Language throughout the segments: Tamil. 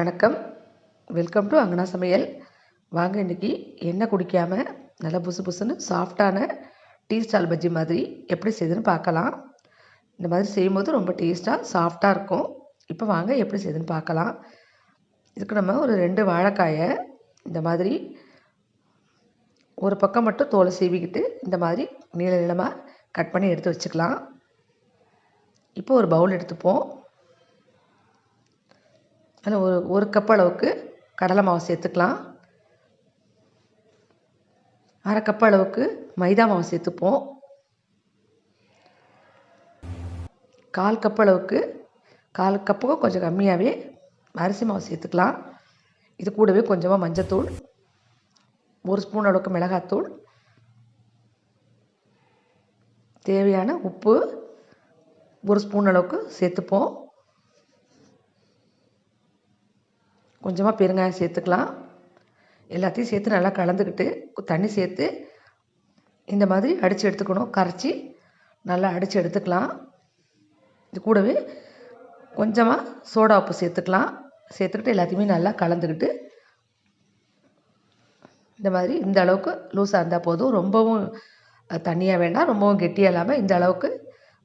வணக்கம். வெல்கம் டு அங்கனா சமையல். வாங்க இன்றைக்கி எண்ணெய் குடிக்காமல் நல்லா புசு புசுன்னு சாஃப்டான டீ ஸ்டால் பஜ்ஜி மாதிரி எப்படி செய்யுதுன்னு பார்க்கலாம். இந்த மாதிரி செய்யும்போது ரொம்ப டேஸ்ட்டாக சாஃப்டாக இருக்கும். இப்போ வாங்க எப்படி செய்யுதுன்னு பார்க்கலாம். இதுக்கு நம்ம ஒரு ரெண்டு வாழைக்காயை இந்த மாதிரி ஒரு பக்கம் மட்டும் தோலை சீவிக்கிட்டு இந்த மாதிரி நீள நீளமாக கட் பண்ணி எடுத்து வச்சுக்கலாம். இப்போ ஒரு பவுல் எடுத்துப்போம். அதில் ஒரு ஒரு கப் அளவுக்கு கடலை மாவு சேர்த்துக்கலாம். அரை கப் அளவுக்கு மைதா மாவு சேர்த்துப்போம். கால் கப் அளவுக்கு கால் கப்புக்கும் கொஞ்சம் கம்மியாகவே அரிசி மாவு சேர்த்துக்கலாம். இது கூடவே கொஞ்சமாக மஞ்சத்தூள் ஒரு ஸ்பூன் அளவுக்கு மிளகாத்தூள் தேவையான உப்பு ஒரு ஸ்பூன் அளவுக்கு சேர்த்துப்போம். கொஞ்சமாக பெருங்காயம் சேர்த்துக்கலாம். எல்லாத்தையும் சேர்த்து நல்லா கலந்துக்கிட்டு தண்ணி சேர்த்து இந்த மாதிரி அடித்து எடுத்துக்கணும். கரைச்சி நல்லா அடித்து எடுத்துக்கலாம். இது கூடவே கொஞ்சமாக சோடா உப்பு சேர்த்துக்கலாம். சேர்த்துக்கிட்டு எல்லாத்தையுமே நல்லா கலந்துக்கிட்டு இந்த மாதிரி இந்த அளவுக்கு லூஸாக இருந்தால் போதும். ரொம்பவும் தண்ணியாக வேண்டாம். ரொம்பவும் கெட்டியாக இல்லாமல் இந்த அளவுக்கு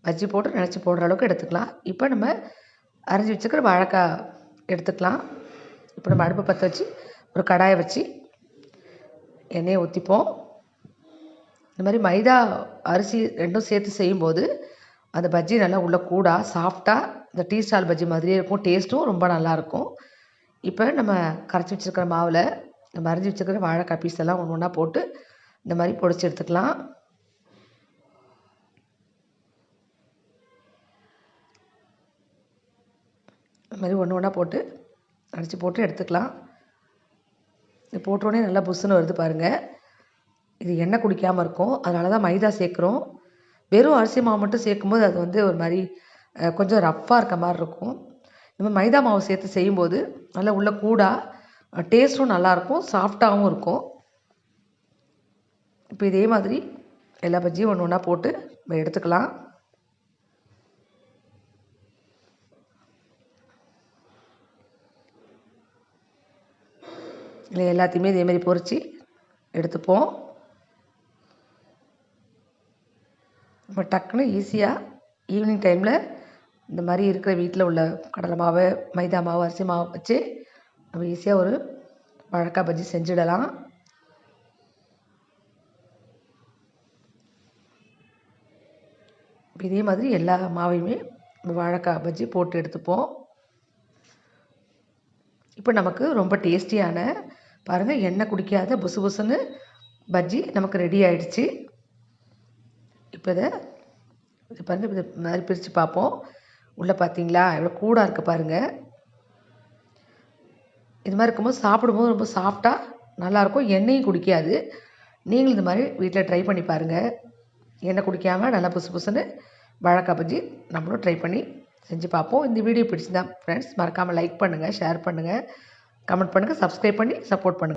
பஜ்ஜி போட்டு நினச்சி போடுற அளவுக்கு எடுத்துக்கலாம். இப்போ நம்ம அரைஞ்சி வச்சுக்கிற வாழைக்காய் எடுத்துக்கலாம். இப்போ நம்ம அடுப்பை பற்ற வச்சு ஒரு கடாயை வச்சு எண்ணெயை ஊற்றிப்போம் இந்த மாதிரி மைதா அரிசி ரெண்டும் சேர்த்து செய்யும்போது அந்த பஜ்ஜி நல்லா உள்ள கூடாக சாஃப்டாக இந்த டீ ஸ்டால் பஜ்ஜி மாதிரியே இருக்கும். டேஸ்ட்டும் ரொம்ப நல்லாயிருக்கும் இப்போ நம்ம கரைச்சி வச்சுருக்கிற மாவில் நம்ம அரைஞ்சி வச்சுருக்கிற வாழைக்காய் பீஸ் எல்லாம் ஒன்று ஒன்றா போட்டு இந்த மாதிரி பொடிச்சு எடுத்துக்கலாம். இந்த மாதிரி ஒன்று ஒன்றா போட்டு அடித்து போட்டு எடுத்துக்கலாம். இது போட்டோடனே நல்லா புஷ்ஷுன்னு வருது பாருங்கள் இது எண்ணெய் குடிக்காமல் இருக்கும். அதனால தான் மைதா சேர்க்குறோம். வெறும் அரிசி மாவு மட்டும் சேர்க்கும்போது அது வந்து ஒரு மாதிரி கொஞ்சம் ரஃப்பாக இருக்க மாதிரி இருக்கும். நம்ம மைதா மாவு சேர்த்து செய்யும்போது நல்லா உள்ள கூடாக டேஸ்ட்டும் நல்லாயிருக்கும் சாஃப்டாகவும் இருக்கும். இப்போ இதே மாதிரி எல்லா பஜ்ஜியும் ஒன்று ஒன்றா போட்டு நம்ம எடுத்துக்கலாம். இல்லை எல்லாத்தையுமே இதேமாரி பொறிச்சு எடுத்துப்போம். நம்ம டக்குன்னு ஈஸியாக ஈவினிங் டைமில் இந்த மாதிரி இருக்கிற வீட்டில் உள்ள கடலை மாவு மைதா மாவு அரிசி மாவு வச்சு நம்ம ஈஸியாக ஒரு வாழைக்காய் பஜ்ஜி செஞ்சிடலாம். இதே மாதிரி எல்லா மாவையுமே வாழைக்காய் பஜ்ஜி போட்டு எடுத்துப்போம். இப்போ நமக்கு ரொம்ப டேஸ்டியான பாருங்கள் எண்ணெய் குடிக்காத புசு புசுன்னு பஜ்ஜி நமக்கு ரெடி ஆயிடுச்சு. இப்போ இதை இது பாருங்கள் இது மாதிரி பிரித்து பார்ப்போம். உள்ளே பார்த்தீங்களா எவ்வளோ கூடாக இருக்குது பாருங்கள் இது மாதிரி இருக்கும்போது சாப்பிடும்போது ரொம்ப சாஃப்டாக நல்லாயிருக்கும். எண்ணெயும் குடிக்காது. நீங்களும் இந்த மாதிரி வீட்டில் ட்ரை பண்ணி பாருங்கள் எண்ணெய் குடிக்காமல் நல்லா புசு புசுன்னு வாழைக்காய் பஜ்ஜி நம்மளும் ட்ரை பண்ணி செஞ்சு பார்ப்போம். இந்த வீடியோ பிடிச்சிருந்தா ஃப்ரெண்ட்ஸ் மறக்காமல் லைக் பண்ணுங்கள் ஷேர் பண்ணுங்கள் கமெண்ட் பண்ணுங்கள் சப்ஸ்கிரைப் பண்ணி சப்போர்ட் பண்ணுங்கள்